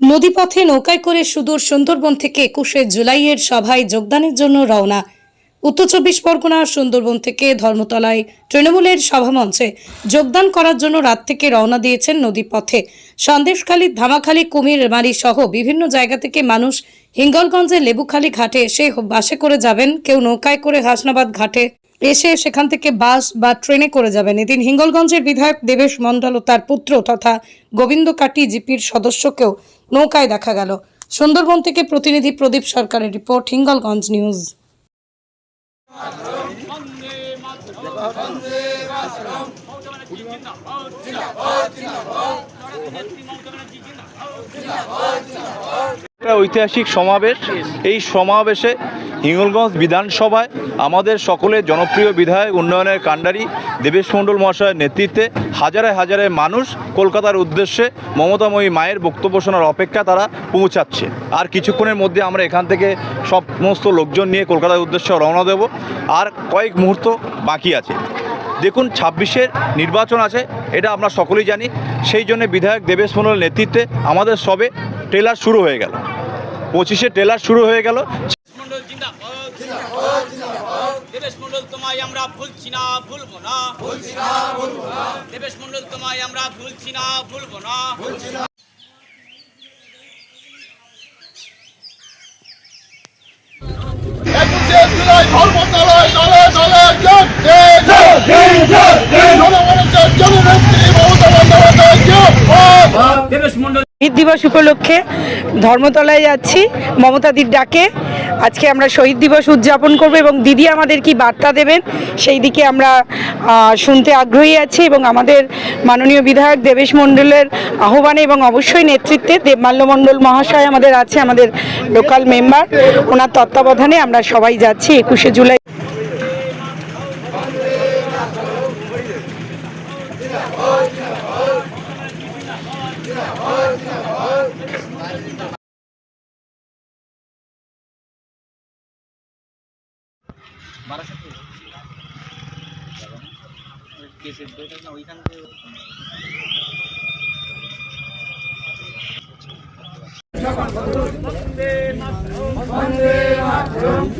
নদীপথে নৌকায় করে সুদূর সুন্দরবন থেকে একুশে জুলাইয়ের সভায় যোগদানের জন্য রওনা। উত্তর চব্বিশ পরগনার সুন্দরবন থেকে ধর্মতলায় তৃণমূলের সভামঞ্চে যোগদান করার জন্য রাত থেকে রওনা দিয়েছেন নদীপথে। সন্দেশখালী, ধামাখালী, কুমিরমারি সহ বিভিন্ন জায়গা থেকে মানুষ হিঙ্গলগঞ্জের লেবুখালী ঘাটে এসে বাসে করে যাবেন। কেউ নৌকায় করে হাসনাবাদ ঘাটে এসে সেখান থেকে বাস বা ট্রেনে করে যাবেন এদিন হিঙ্গলগঞ্জের বিধায়ক দেবেশ মণ্ডল ও তার পুত্র তথা গোবিন্দ কাটি জিপির সদস্যকেও নৌকায় দেখা গেল সুন্দরবন থেকে প্রতিনিধি প্রদীপ সরকারের রিপোর্ট হিঙ্গলগঞ্জ নিউজ একটা ঐতিহাসিক সমাবেশ। এই সমাবেশে হিঙ্গলগঞ্জ বিধানসভায় আমাদের সকলের জনপ্রিয় বিধায়ক, উন্নয়নের কাণ্ডারি দেবেশ মণ্ডল মহাশয়ের নেতৃত্বে হাজারে হাজারে মানুষ কলকাতার উদ্দেশ্যে মমতাময়ী মায়ের বক্তব্য শোনার অপেক্ষা তারা পৌঁছাচ্ছে। আর কিছুক্ষণের মধ্যে আমরা এখান থেকে সমস্ত লোকজন নিয়ে কলকাতার উদ্দেশ্যে রওনা দেব। আর কয়েক মুহূর্ত বাকি আছে। দেখুন, ছাব্বিশের নির্বাচন আছে, এটা আমরা সকলেই জানি। সেই জন্য বিধায়ক দেবেশ মণ্ডলের নেতৃত্বে আমাদের সবে ট্রেলার শুরু হয়ে গেল। পঁচিশে ট্রেলার শুরু হয়ে গেল। দেবেশ মন্ডল তোমায় আমরা ভুলছি না ভুলবো না ভুলছি না ভুলবো না। দেবেশ মন্ডল তোমায় আমরা ভুলছি না ভুলবো না। জুলাই ধর্মতলায় দলে মমতা বন্দ্যোপাধ্যায় জিন্দাবাদ। দেবেশ মন্ডল শহীদ দিবস উপলক্ষে ধর্মতলায় যাচ্ছি, মমতাদির ডাকে। আজকে আমরা শহীদ দিবস উদযাপন করব এবং দিদি আমাদের কি বার্তা দেবেন, সেই দিকে আমরা শুনতে আগ্রহী আছি এবং আমাদের মাননীয় বিধায়ক দেবেশ মণ্ডলের আহ্বানে এবং অবশ্যই নেতৃত্বে দেবমাল্য মণ্ডল মহাশয় আমাদের আছে, আমাদের লোকাল মেম্বার। ওনার তত্ত্বাবধানে আমরা সবাই যাচ্ছি একুশে জুলাই। বন্দে মাতরম।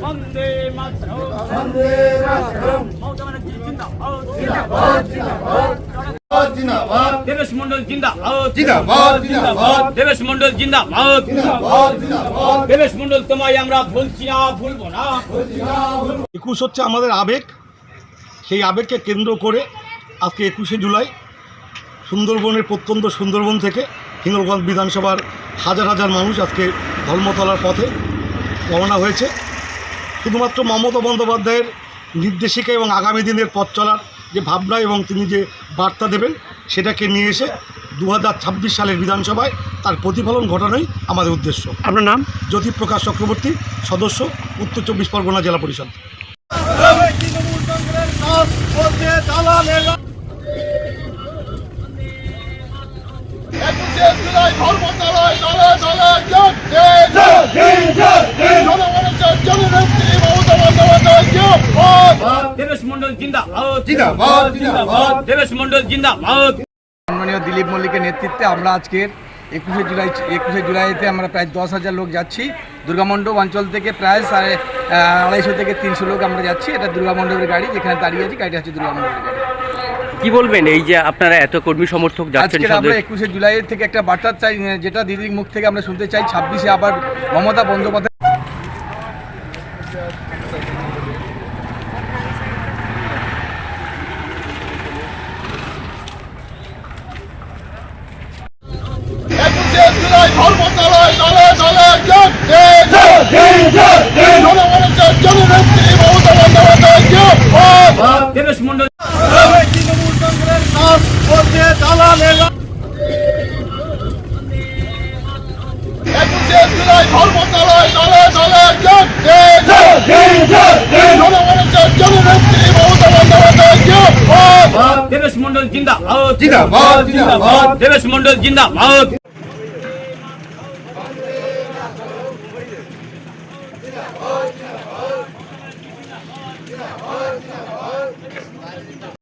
বন্দে মাতরম। মমতা ব্যানার্জি জিন্দাবাদ জিন্দাবাদ। দেবেশ মন্ডল জিন্দাবাদ। জিন্দাবাদ জিন্দাবাদ। দেবেশ মন্ডল জিন্দাবাদ। জিন্দাবাদ জিন্দাবাদ। দেবেশ মন্ডল তোমায় আমরা ভুলছি না ভুলবো না। একুশ হচ্ছে আমাদের আবেগ। সেই আবেগকে কেন্দ্র করে আজকে একুশে জুলাই সুন্দরবনের প্রত্যন্ত সুন্দরবন থেকে হিঙ্গলগঞ্জ বিধানসভার হাজার হাজার মানুষ আজকে ধর্মতলার পথে রওনা হয়েছে। শুধুমাত্র মমতা বন্দ্যোপাধ্যায়ের নির্দেশিকা এবং আগামী দিনের পথ চলার যে ভাবনা এবং তিনি যে বার্তা দেবেন সেটাকে নিয়ে এসে দু হাজার ছাব্বিশ সালের বিধানসভায় তার প্রতিফলন ঘটানোই আমাদের উদ্দেশ্য। আপনার নাম? জ্যোতিপ্রকাশ চক্রবর্তী সদস্য উত্তর চব্বিশ পরগনা জেলা পরিষদ। জিন্দাবাদ জিন্দাবাদ জিন্দাবাদ দেবেশ মন্ডল জিন্দাবাদ। সম্মানীয় দিলীপ মল্লিকের নেতৃত্বে আমরা আজকের একুশে জুলাই একুশে জুলাইতে আমরা প্রায় দশ হাজার লোক যাচ্ছি। দুর্গামণ্ডপ অঞ্চল থেকে প্রায় সাড়ে আড়াইশো থেকে তিনশো লোক আমরা যাচ্ছি। এটা দুর্গামণ্ডপের গাড়ি যেখানে দাঁড়িয়ে আছি গাড়িটা হচ্ছে দুর্গামণ্ডপের গাড়ি। কি বলবেন? এই যে আপনারা এত কর্মী সমর্থক যাচ্ছেন আমরা একুশে জুলাই থেকে একটা বার্তা চাই যেটা দিদির মুখ থেকে আমরা শুনতে চাই। ছাব্বিশে আবার মমতা বন্দ্যোপাধ্যায় একুশে জুলাই ধর্মতলায় দলে দলে যোগ জনগণের জননেত্রী মমতা বন্দ্যোপাধ্যায় জিন্দাবাদ দেবেশ মন্ডল। একুশে জুলাই ধর্মতলায় দলে দলে যোগ জনগণের জননেত্রী মমতা বন্দ্যোপাধ্যায় জিন্দাবাদ দেবেশ মন্ডল জিন্দাবাদ। জিন্দাবাদ জিন্দাবাদ। দেবেশ মন্ডল জিন্দাবাদ। Yeah! Boy, Tina Boy,